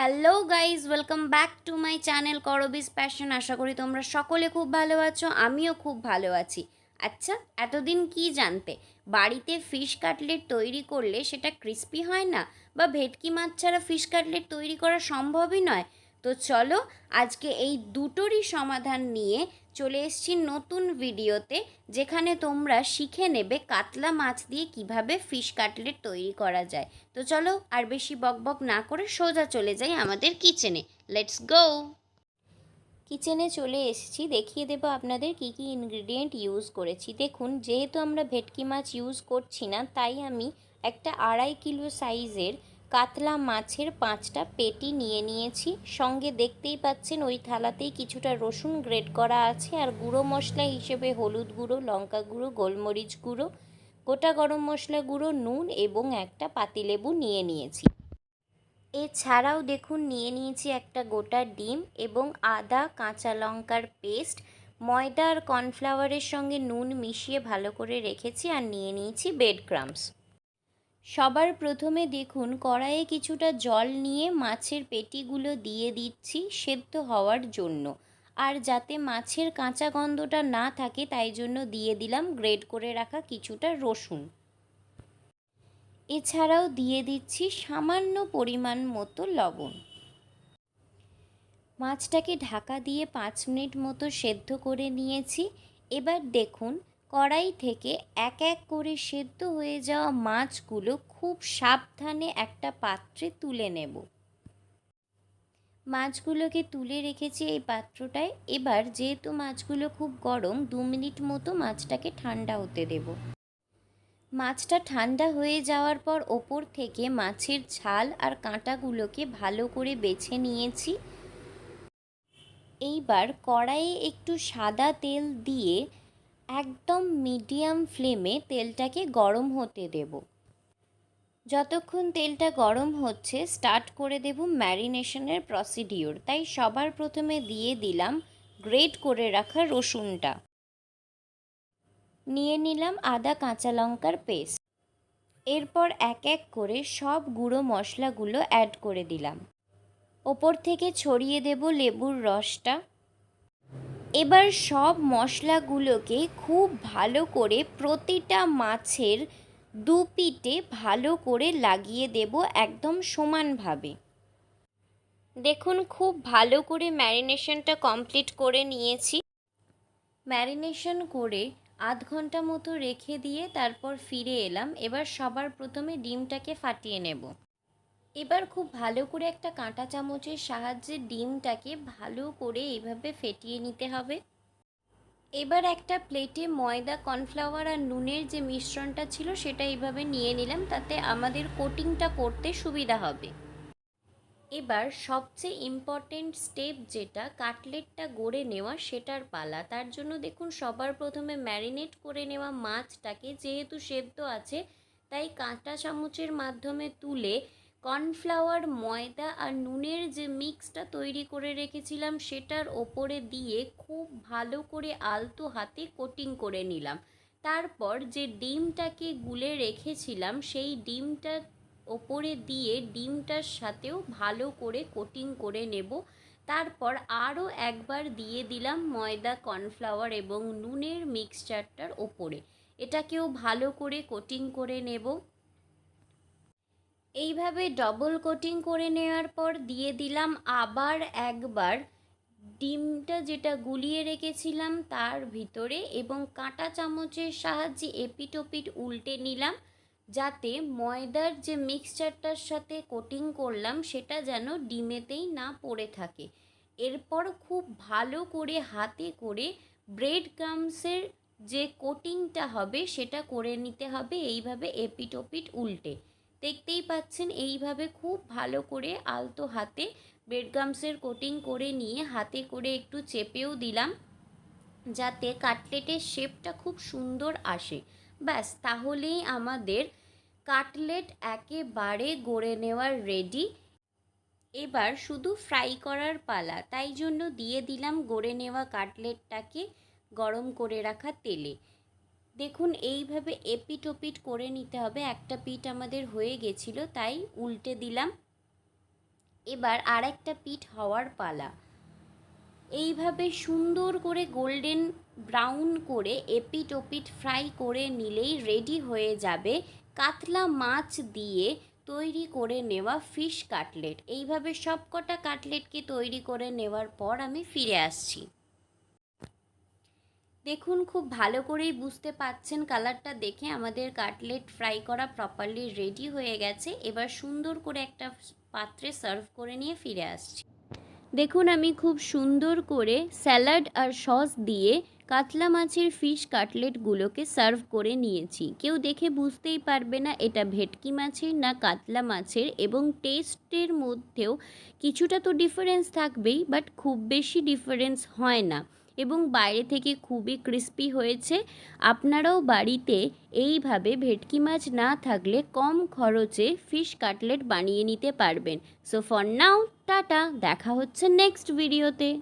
Hello guys welcome back to my channel করবিস passion আশা করি তোমরা সকলে খুব ভালো আছো, আমিও খুব ভালো আছি। আচ্ছা এতদিন কি জানতে? বাড়িতে ফিশ কাটলেট তৈরি করলে সেটা ক্রিস্পি হয় না? বা ভেটকি মাছ ছাড়া ফিশ কাটলেট তৈরি করা সম্ভবই নয়? তো চলো আজকে এই দুটোরই সমাধান নিয়ে চলে এসেছি নতুন ভিডিওতে, যেখানে তোমরা শিখে নেবে কাতলা মাছ দিয়ে কীভাবে ফিশ কাটলেট তৈরি করা যায়। তো চলো আর বেশি বকবক না করে সোজা চলে যাই আমাদের কিচেনে লেটস গো কিচেনে চলে এসেছি, দেখিয়ে দেবো আপনাদের কি কি ইনগ্রিডিয়েন্ট ইউজ করেছি। দেখুন, যেহেতু আমরা ভেটকি মাছ ইউজ করছি না, তাই আমি একটা আড়াই কিলো সাইজের কাতলা মাছের পাঁচটা পেটি নিয়ে নিয়েছি। সঙ্গে দেখতেই পাচ্ছেন ওই থালাতেই কিছুটা রসুন গ্রেট করা আছে আর গুঁড়ো মশলা হিসেবে হলুদ গুঁড়ো, লঙ্কা গুঁড়ো, গোলমরিচ গুঁড়ো, গোটা গরম মশলা গুঁড়ো, নুন এবং একটা পাতিলেবু নিয়ে নিয়েছি। এছাড়াও দেখুন নিয়ে নিয়েছি একটা গোটা ডিম এবং আদা, কাঁচা লঙ্কার পেস্ট, ময়দা আর কর্নফ্লাওয়ারের সঙ্গে নুন মিশিয়ে ভালো করে রেখেছি আর নিয়ে নিয়েছি বেড ক্রামস। সবার প্রথমে দেখুন, কড়াইয়ে কিছুটা জল নিয়ে মাছের পেটিগুলো দিয়ে দিচ্ছি সেদ্ধ হওয়ার জন্য। আর যাতে মাছের কাঁচা গন্ধটা না থাকে, তাই জন্য দিয়ে দিলাম গ্রেড করে রাখা কিছুটা রসুন। এছাড়াও দিয়ে দিচ্ছি সামান্য পরিমাণ মতো লবণ। মাছটাকে ঢাকা দিয়ে পাঁচ মিনিট মতো সেদ্ধ করে নিয়েছি। এবার দেখুন কড়াই থেকে এক এক করে সেদ্ধ হয়ে যাওয়া মাছগুলো খুব সাবধানে একটা পাত্রে তুলে নেব। মাছগুলোকে তুলে রেখেছি এই পাত্রটায়। এবার যেহেতু মাছগুলো খুব গরম, দু মিনিট মতো মাছটাকে ঠান্ডা হতে দেব। মাছটা ঠান্ডা হয়ে যাওয়ার পর ওপর থেকে মাছের ঝাল আর কাঁটাগুলোকে ভালো করে বেছে নিয়েছি। এইবার কড়াইয়ে একটু সাদা তেল দিয়ে একদম মিডিয়াম ফ্লেমে তেলটাকে গরম হতে দেব। যতক্ষণ তেলটা গরম হচ্ছে, স্টার্ট করে দেব ম্যারিনেশনের প্রসিডিওর। তাই সবার প্রথমে দিয়ে দিলাম গ্রেট করে রাখা রসুনটা। নিয়ে নিলাম আদা কাঁচা লঙ্কার পেস্ট। এরপর এক এক করে সব গুঁড়ো মশলাগুলো অ্যাড করে দিলাম। ওপর থেকে ছড়িয়ে দেব লেবুর রসটা। এবার সব মশলাগুলোকে খুব ভালো করে প্রতিটা মাছের দু পিঠে ভালো করে লাগিয়ে দেব একদম সমানভাবে। দেখুন, খুব ভালো করে ম্যারিনেশনটা কমপ্লিট করে নিয়েছি। ম্যারিনেশন করে আধ ঘণ্টা মতো রেখে দিয়ে তারপর ফিরে এলাম। এবার সবার প্রথমে ডিমটাকে ফাটিয়ে নেব। এবার খুব ভালো করে একটা কাঁটা চামচের সাহায্যে ডিমটাকে ভালো করে এইভাবে ফেটিয়ে নিতে হবে। এবার একটা প্লেটে ময়দা, কর্নফ্লাওয়ার আর নুনের যে মিশ্রণটা ছিল সেটা এইভাবে নিয়ে নিলাম, তাতে আমাদের কোটিংটা করতে সুবিধা হবে। এবার সবচেয়ে ইম্পর্টেন্ট স্টেপ যেটা কাটলেটটা গড়ে নেওয়া, সেটার পালা। তার জন্য দেখুন, সবার প্রথমে ম্যারিনেট করে নেওয়া মাছটাকে যেহেতু সেদ্ধ আছে, তাই কাঁটা চামচের মাধ্যমে তুলে কর্নফ্লাওয়ার, ময়দা আর নুনের যে মিক্সটা তৈরি করে রেখেছিলাম সেটার ওপরে দিয়ে খুব ভালো করে আলতো হাতে কোটিং করে নিলাম। তারপর যে ডিমটাকে গুলে রেখেছিলাম, সেই ডিমটা ওপরে দিয়ে ডিমটার সাথেও ভালো করে কোটিং করে নেব। তারপর আরও একবার দিয়ে দিলাম ময়দা, কর্নফ্লাওয়ার এবং নুনের মিক্সচারটার ওপরে। এটাকেও ভালো করে কোটিং করে নেব। এইভাবে ডবল কোটিং করে নেওয়ার পর দিয়ে দিলাম আবার একবার। ডিমটা যেটা গুলিয়ে রেখেছিলাম তার ভিতরে এবং কাঁটা চামচের সাহায্যে এপিটোপিট উল্টে নিলাম যাতে ময়দার যে মিক্সচারটার সাথে কোটিং করলাম সেটা যেন ডিমেতেই না পড়ে থাকে। এরপর খুব ভালো করে হাতে করে ব্রেড ক্রামসের যে কোটিংটা হবে সেটা করে নিতে হবে, এইভাবে এপিটোপিট উল্টে। দেখতেই পাচ্ছেন, এইভাবে খুব ভালো করে আলতো হাতে ব্রেডগামসের কোটিং করে নিয়ে হাতে করে একটু চেপেও দিলাম, যাতে কাটলেটের শেপটা খুব সুন্দর আসে। ব্যাস, তাহলেই আমাদের কাটলেট একেবারে গড়ে নেওয়ার রেডি। এবার শুধু ফ্রাই করার পালা, তাই জন্য দিয়ে দিলাম গড়ে নেওয়া কাটলেটটাকে গরম করে রাখা তেলে। দেখুন, এইভাবে এপিট করে নিতে হবে। একটা পিঠ আমাদের হয়ে গেছিল, তাই উল্টে দিলাম। এবার আর একটা পিঠ হওয়ার পালা। এইভাবে সুন্দর করে গোল্ডেন ব্রাউন করে এপিট ওপিট ফ্রাই করে নিলেই রেডি হয়ে যাবে কাতলা মাছ দিয়ে তৈরি করে নেওয়া ফিশ কাটলেট। এইভাবে সব কটা কাটলেটকে তৈরি করে নেওয়ার পর আমি ফিরে আসছি। দেখুন, খুব ভালো করেই বুঝতে পাচ্ছেন কালারটা দেখে আমাদের কাটলেট ফ্রাই করা প্রপারলি রেডি হয়ে গেছে। এবার সুন্দর করে একটা পাত্রে সার্ভ করে নিয়ে ফিরে আসছি। দেখুন, আমি খুব সুন্দর করে স্যালাড আর সস দিয়ে কাতলা মাছের ফিশ কাটলেটগুলোকে সার্ভ করে নিয়েছি। কেউ দেখে বুঝতেই পারবে না এটা ভেটকি মাছের না কাতলা মাছের এবং টেস্টের মধ্যেও কিছুটা তো ডিফারেন্স থাকবেই বাট খুব বেশি ডিফারেন্স হয় না। এবং বাইরে থেকে খুবই ক্রিস্পি হয়েছে। আপনারাও বাড়িতে এইভাবে ভেটকি মাছ না থাকলে কম খরচে ফিশ কাটলেট বানিয়ে নিতে পারবেন। So for now tata. দেখা হচ্ছে নেক্সট ভিডিওতে